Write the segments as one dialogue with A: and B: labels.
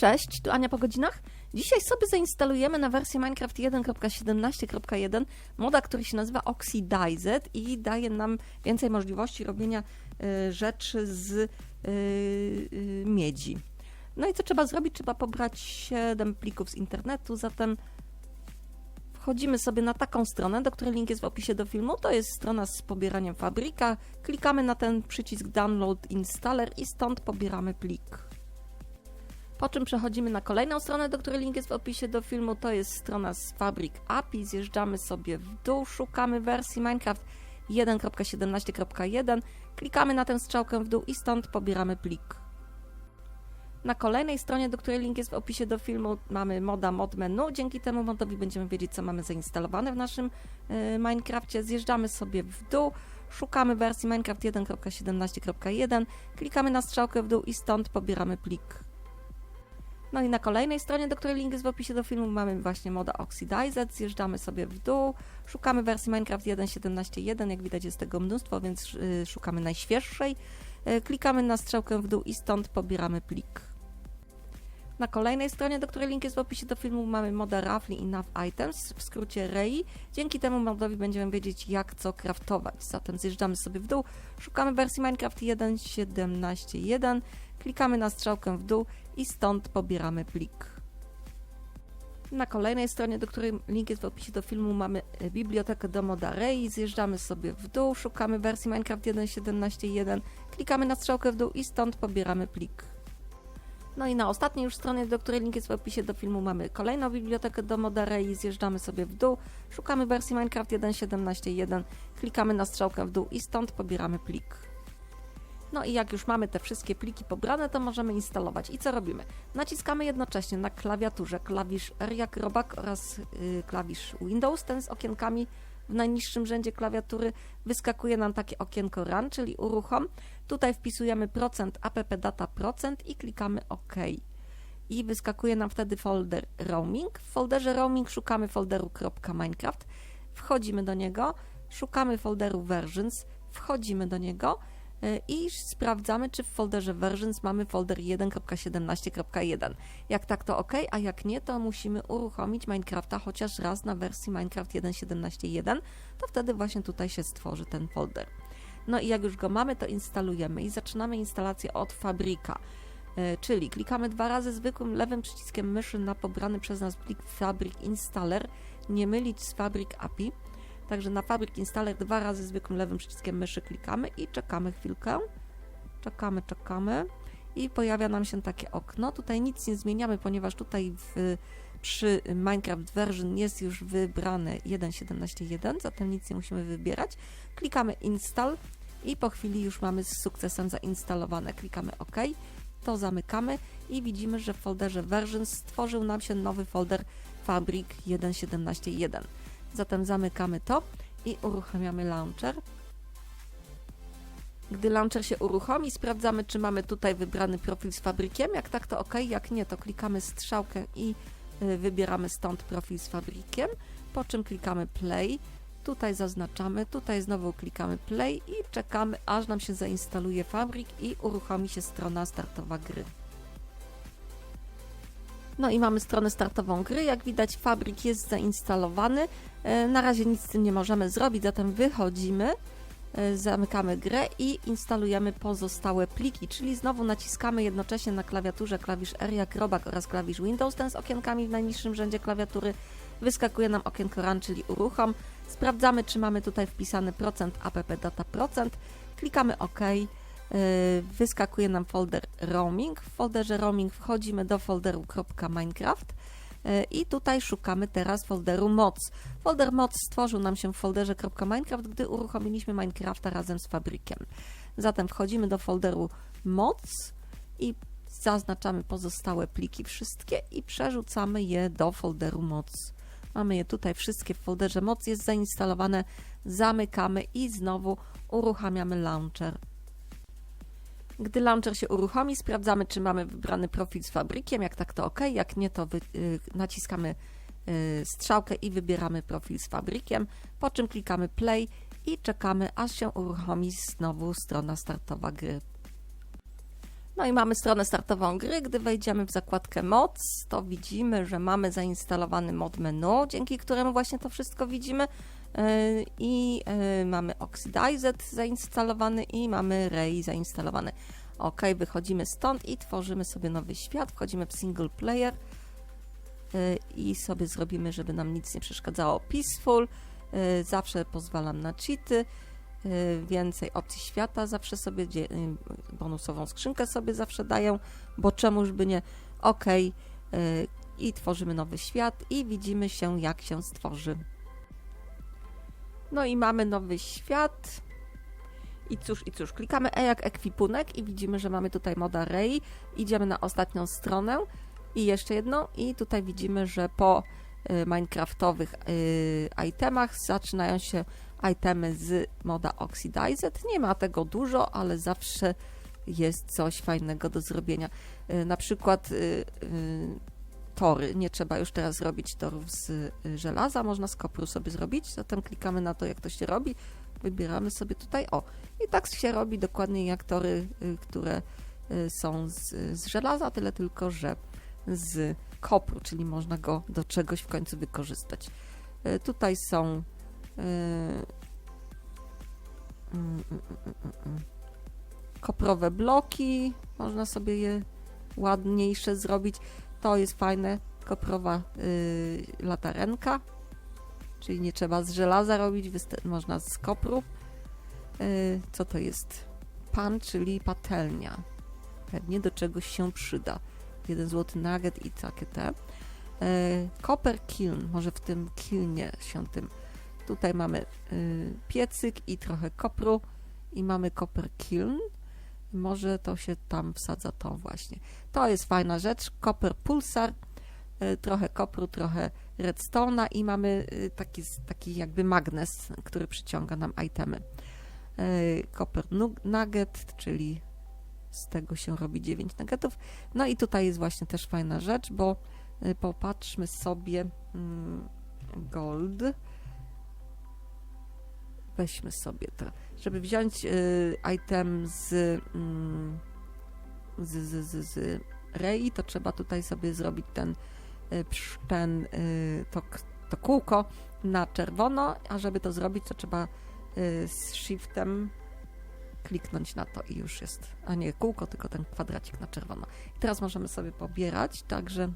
A: Cześć, tu Ania po godzinach. Dzisiaj sobie zainstalujemy na wersję Minecraft 1.17.1 moda, który się nazywa Oxidized i daje nam więcej możliwości robienia y, rzeczy z y, y, miedzi. No i co trzeba zrobić? Trzeba pobrać 7 plików z internetu, zatem wchodzimy sobie na taką stronę, do której link jest w opisie do filmu. To jest strona z pobieraniem fabryka. Klikamy na ten przycisk Download Installer i stąd pobieramy plik. Po czym przechodzimy na kolejną stronę, do której link jest w opisie do filmu. To jest strona z Fabric API. Zjeżdżamy sobie w dół, szukamy wersji Minecraft 1.17.1. Klikamy na tę strzałkę w dół i stąd pobieramy plik. Na kolejnej stronie, do której link jest w opisie do filmu, mamy moda mod menu. Dzięki temu modowi będziemy wiedzieć, co mamy zainstalowane w naszym y, Minecrafcie. Zjeżdżamy sobie w dół, szukamy wersji Minecraft 1.17.1, klikamy na strzałkę w dół i stąd pobieramy plik. No i na kolejnej stronie, do której link jest w opisie do filmu, mamy właśnie moda Oxidized. Zjeżdżamy sobie w dół, szukamy wersji Minecraft 1.17.1. Jak widać jest tego mnóstwo, więc y, szukamy najświeższej. Y, klikamy na strzałkę w dół i stąd pobieramy plik. Na kolejnej stronie, do której link jest w opisie do filmu, mamy moda Roughly Enough Items, w skrócie REI. Dzięki temu modowi będziemy wiedzieć, jak co craftować. Zatem zjeżdżamy sobie w dół, szukamy wersji Minecraft 1.17.1, klikamy na strzałkę w dół i stąd pobieramy plik. Na kolejnej stronie, do której link jest w opisie do filmu, mamy bibliotekę do moda REI. Zjeżdżamy sobie w dół, szukamy wersji Minecraft 1.17.1, klikamy na strzałkę w dół i stąd pobieramy plik. No i na ostatniej już stronie, do której link jest w opisie do filmu, mamy kolejną bibliotekę do moda REI. Zjeżdżamy sobie w dół, szukamy wersji Minecraft 1.17.1, klikamy na strzałkę w dół i stąd pobieramy plik. No i jak już mamy te wszystkie pliki pobrane, to możemy instalować. I co robimy? Naciskamy jednocześnie na klawiaturze klawisz R jak robak oraz yy, klawisz Windows, ten z okienkami w najniższym rzędzie klawiatury wyskakuje nam takie okienko run, czyli uruchom. Tutaj wpisujemy procent app data procent i klikamy OK. I wyskakuje nam wtedy folder roaming. W folderze roaming szukamy folderu .minecraft, wchodzimy do niego, szukamy folderu versions, wchodzimy do niego i sprawdzamy, czy w folderze versions mamy folder 1.17.1. Jak tak, to OK, a jak nie, to musimy uruchomić Minecrafta chociaż raz na wersji Minecraft 1.17.1, to wtedy właśnie tutaj się stworzy ten folder. No i jak już go mamy, to instalujemy i zaczynamy instalację od fabryka. Czyli klikamy dwa razy zwykłym lewym przyciskiem myszy na pobrany przez nas plik Fabric Installer, nie mylić z Fabric API. Także na Fabric Installer dwa razy zwykłym lewym przyciskiem myszy klikamy i czekamy chwilkę. Czekamy, czekamy i pojawia nam się takie okno. Tutaj nic nie zmieniamy, ponieważ tutaj w, przy Minecraft Version jest już wybrane 1.17.1, zatem nic nie musimy wybierać. Klikamy Install i po chwili już mamy z sukcesem zainstalowane. Klikamy OK, to zamykamy i widzimy, że w folderze Version stworzył nam się nowy folder Fabric 1.17.1. Zatem zamykamy to i uruchamiamy launcher. Gdy launcher się uruchomi, sprawdzamy, czy mamy tutaj wybrany profil z fabrykiem. Jak tak, to OK. Jak nie, to klikamy strzałkę i wybieramy stąd profil z fabrykiem, po czym klikamy play. Tutaj zaznaczamy, tutaj znowu klikamy play i czekamy, aż nam się zainstaluje fabryk i uruchomi się strona startowa gry. No i mamy stronę startową gry. Jak widać, fabryk jest zainstalowany. Na razie nic z tym nie możemy zrobić, zatem wychodzimy, zamykamy grę i instalujemy pozostałe pliki, czyli znowu naciskamy jednocześnie na klawiaturze klawisz R jak robak oraz klawisz Windows, ten z okienkami w najniższym rzędzie klawiatury. Wyskakuje nam okienko Run, czyli uruchom. Sprawdzamy, czy mamy tutaj wpisany procent app data procent. Klikamy OK. Wyskakuje nam folder roaming. W folderze roaming wchodzimy do folderu .minecraft i tutaj szukamy teraz folderu moc. Folder moc stworzył nam się w folderze .minecraft, gdy uruchomiliśmy Minecrafta razem z fabrykiem. Zatem wchodzimy do folderu moc i zaznaczamy pozostałe pliki wszystkie i przerzucamy je do folderu moc. Mamy je tutaj wszystkie w folderze moc, jest zainstalowane, zamykamy i znowu uruchamiamy launcher. Gdy launcher się uruchomi, sprawdzamy, czy mamy wybrany profil z fabrykiem. Jak tak, to OK. Jak nie, to wy, y, naciskamy y, strzałkę i wybieramy profil z fabrykiem, po czym klikamy play i czekamy, aż się uruchomi znowu strona startowa gry. No i mamy stronę startową gry. Gdy wejdziemy w zakładkę moc, to widzimy, że mamy zainstalowany mod menu, dzięki któremu właśnie to wszystko widzimy. Yy, I yy, mamy Oxidized zainstalowany i mamy Ray zainstalowany. Ok, wychodzimy stąd i tworzymy sobie nowy świat. Wchodzimy w single player yy, i sobie zrobimy, żeby nam nic nie przeszkadzało. Peaceful. Zawsze pozwalam na cheaty. Więcej opcji świata zawsze sobie, bonusową skrzynkę sobie zawsze daję, bo czemuż by nie. Ok. I tworzymy nowy świat i widzimy się, jak się stworzy. No i mamy nowy świat. I cóż, i cóż, klikamy E jak ekwipunek i widzimy, że mamy tutaj moda Ray. Idziemy na ostatnią stronę i jeszcze jedną i tutaj widzimy, że po y, minecraftowych y, itemach zaczynają się itemy z moda Oxidized. Nie ma tego dużo, ale zawsze jest coś fajnego do zrobienia. Y, na przykład tory. Nie trzeba już teraz robić torów z y, żelaza, można z kopru sobie zrobić. Zatem klikamy na to, jak to się robi. Wybieramy sobie tutaj, o, i tak się robi dokładnie jak tory, y, które y, są z, z żelaza, tyle tylko, że z kopru, czyli można go do czegoś w końcu wykorzystać. Tutaj są mm, mm, mm, koprowe bloki, można sobie je ładniejsze zrobić. To jest fajne, koprowa y, latarenka, czyli nie trzeba z żelaza robić, można z kopru. Y, co to jest? Pan, czyli patelnia. Pewnie do czegoś się przyda. Jeden złoty nugget i takie te. Y, Copper kiln, może w tym kilnie się tym. Tutaj mamy y, piecyk i trochę kopru i mamy copper kiln. Może to się tam wsadza to właśnie. To jest fajna rzecz. Copper pulsar, y, trochę kopru, trochę redstone'a i mamy y, taki, taki jakby magnes, który przyciąga nam itemy. Y, Copper nu- nugget, czyli z tego się robi 9 nuggetów. No i tutaj jest właśnie też fajna rzecz, bo popatrzmy sobie mm, gold. Weźmy sobie to. Żeby wziąć y, item z, mm, z, z, z, z Rei, to trzeba tutaj sobie zrobić ten, y, ten y, to, to kółko na czerwono, a żeby to zrobić, to trzeba z shiftem kliknąć na to i już jest. A nie kółko, tylko ten kwadracik na czerwono. I teraz możemy sobie pobierać, także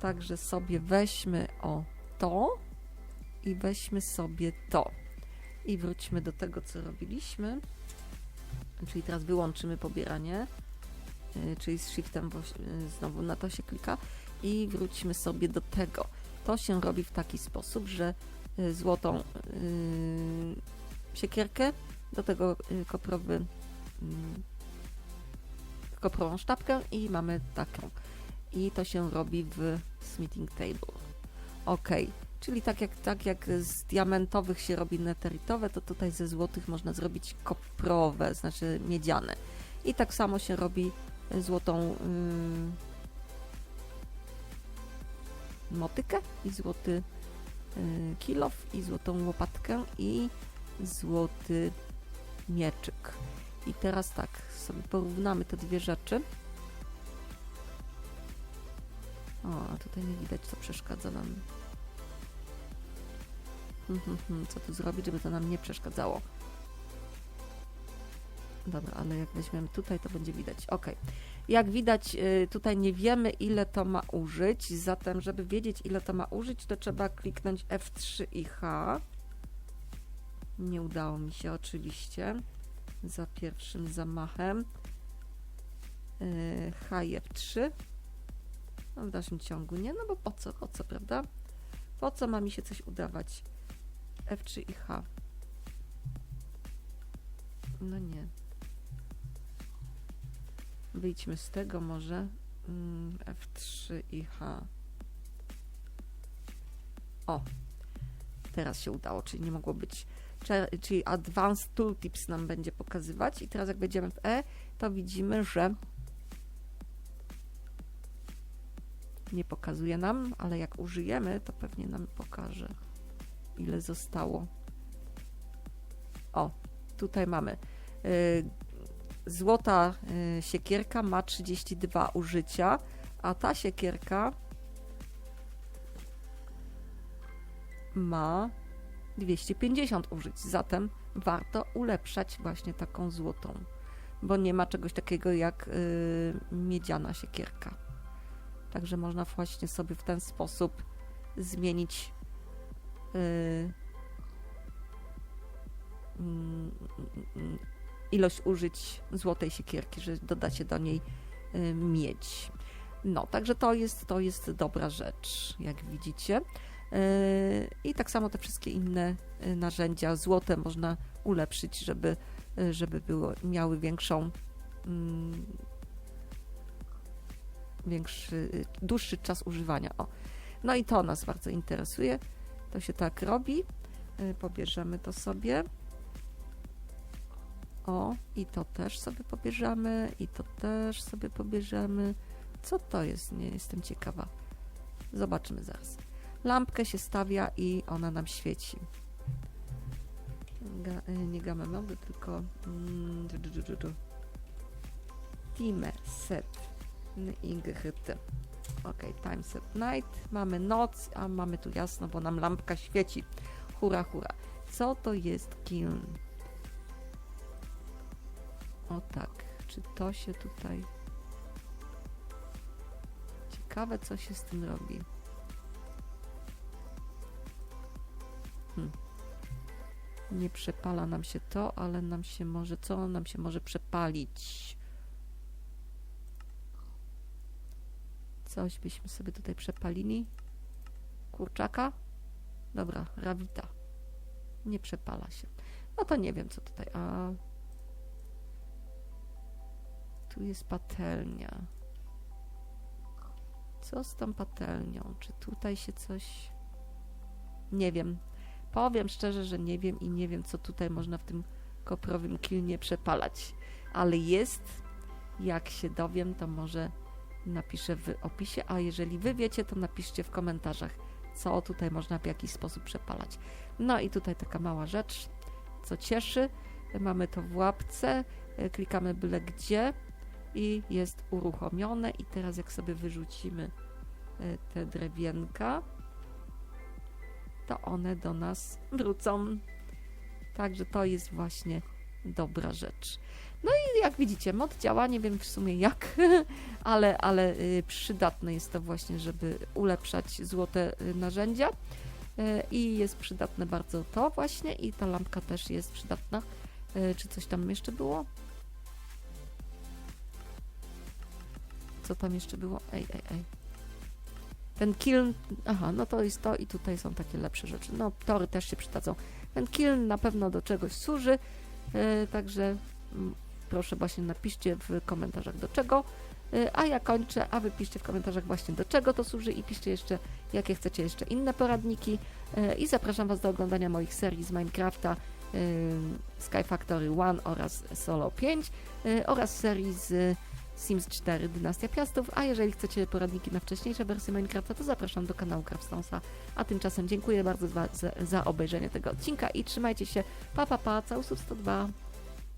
A: także sobie weźmy o to i weźmy sobie to. I wróćmy do tego, co robiliśmy. Czyli teraz wyłączymy pobieranie, y, czyli z shiftem y, znowu na to się klika i wróćmy sobie do tego. To się robi w taki sposób, że y, złotą siekierkę, do tego koprowy, koprową sztabkę i mamy taką. I to się robi w smithing table. Ok, czyli tak jak, tak jak z diamentowych się robi netheritowe, to tutaj ze złotych można zrobić koprowe, znaczy miedziane. I tak samo się robi złotą y, motykę i złoty y, kilof i złotą łopatkę i złoty mieczyk. I teraz tak, sobie porównamy te dwie rzeczy. O, tutaj nie widać, co przeszkadza nam. Hmm, Co tu zrobić, żeby to nam nie przeszkadzało? Dobra, ale jak weźmiemy tutaj, to będzie widać. Ok. Jak widać, y, tutaj nie wiemy, ile to ma użyć. Zatem, żeby wiedzieć, ile to ma użyć, to trzeba kliknąć F3 i H. Nie udało mi się oczywiście. Za pierwszym zamachem. Yy, H i F3. No w dalszym ciągu nie, no bo po co, po co, prawda? Po co ma mi się coś udawać? F3 i H. No nie. Wyjdźmy z tego może. Mm, F3 i H. O, teraz się udało, czyli nie mogło być. Czyli Advanced Tooltips nam będzie pokazywać. I teraz jak będziemy w E, to widzimy, że nie pokazuje nam, ale jak użyjemy, to pewnie nam pokaże, ile zostało. O, tutaj mamy y, złota y, siekierka ma 32 użycia, a ta siekierka ma 250 użyć. Zatem warto ulepszać właśnie taką złotą, bo nie ma czegoś takiego jak y, miedziana siekierka. Także można właśnie sobie w ten sposób zmienić ilość użyć złotej siekierki, że dodacie do niej y, miedź. No, także to jest, to jest dobra rzecz, jak widzicie. Y, I tak samo te wszystkie inne y, narzędzia złote można ulepszyć, żeby, y, żeby było, miały większą mm, większy, y, dłuższy czas używania. O. No i to nas bardzo interesuje. To się tak robi. Y, Pobierzemy to sobie. O, i to też sobie pobierzemy, i to też sobie pobierzemy. Co to jest? Nie jestem ciekawa. Zobaczymy zaraz. Lampkę się stawia i ona nam świeci. Ga, y, nie gamę mody, tylko mm, time set GHT. Ok, time set night. Mamy noc, a mamy tu jasno, bo nam lampka świeci. Hura, hura. Co to jest kiln? O tak, czy to się tutaj... Ciekawe, co się z tym robi. Hmm. Nie przepala nam się to, ale nam się może... Co nam się może przepalić? Coś byśmy sobie tutaj przepalili. Kurczaka? Dobra, rawita. Nie przepala się. No to nie wiem, co tutaj. A tu jest patelnia. Co z tą patelnią? Czy tutaj się coś. Nie wiem. Powiem szczerze, że nie wiem i nie wiem, co tutaj można w tym koprowym kilnie przepalać. Ale jest. Jak się dowiem, to może napiszę w opisie, a jeżeli wy wiecie, to napiszcie w komentarzach, co tutaj można w jakiś sposób przepalać. No i tutaj taka mała rzecz, co cieszy. Mamy to w łapce, e, klikamy byle gdzie i jest uruchomione i teraz jak sobie wyrzucimy e, te drewienka, to one do nas wrócą. Także to jest właśnie dobra rzecz. No i jak widzicie, mod działa, nie wiem w sumie jak, ale, ale y, przydatne jest to właśnie, żeby ulepszać złote y, narzędzia. Y, I jest przydatne bardzo to właśnie i ta lampka też jest przydatna. Czy coś tam jeszcze było? Co tam jeszcze było? Ej, ej, ej. Ten kiln, aha, no to jest to i tutaj są takie lepsze rzeczy. No, tory też się przydadzą. Ten kiln na pewno do czegoś służy, także mm, proszę właśnie napiszcie w komentarzach do czego. Y, A ja kończę, a wy piszcie w komentarzach właśnie do czego to służy i piszcie jeszcze, jakie chcecie jeszcze inne poradniki. Y, I zapraszam Was do oglądania moich serii z Minecrafta y, Sky Factory 1 oraz Solo 5 y, oraz serii z Sims 4 Dynastia Piastów, a jeżeli chcecie poradniki na wcześniejsze wersje Minecrafta, to zapraszam do kanału Craftstonesa. A tymczasem dziękuję bardzo za, za, obejrzenie tego odcinka i trzymajcie się. Pa, pa, pa, całusów 102.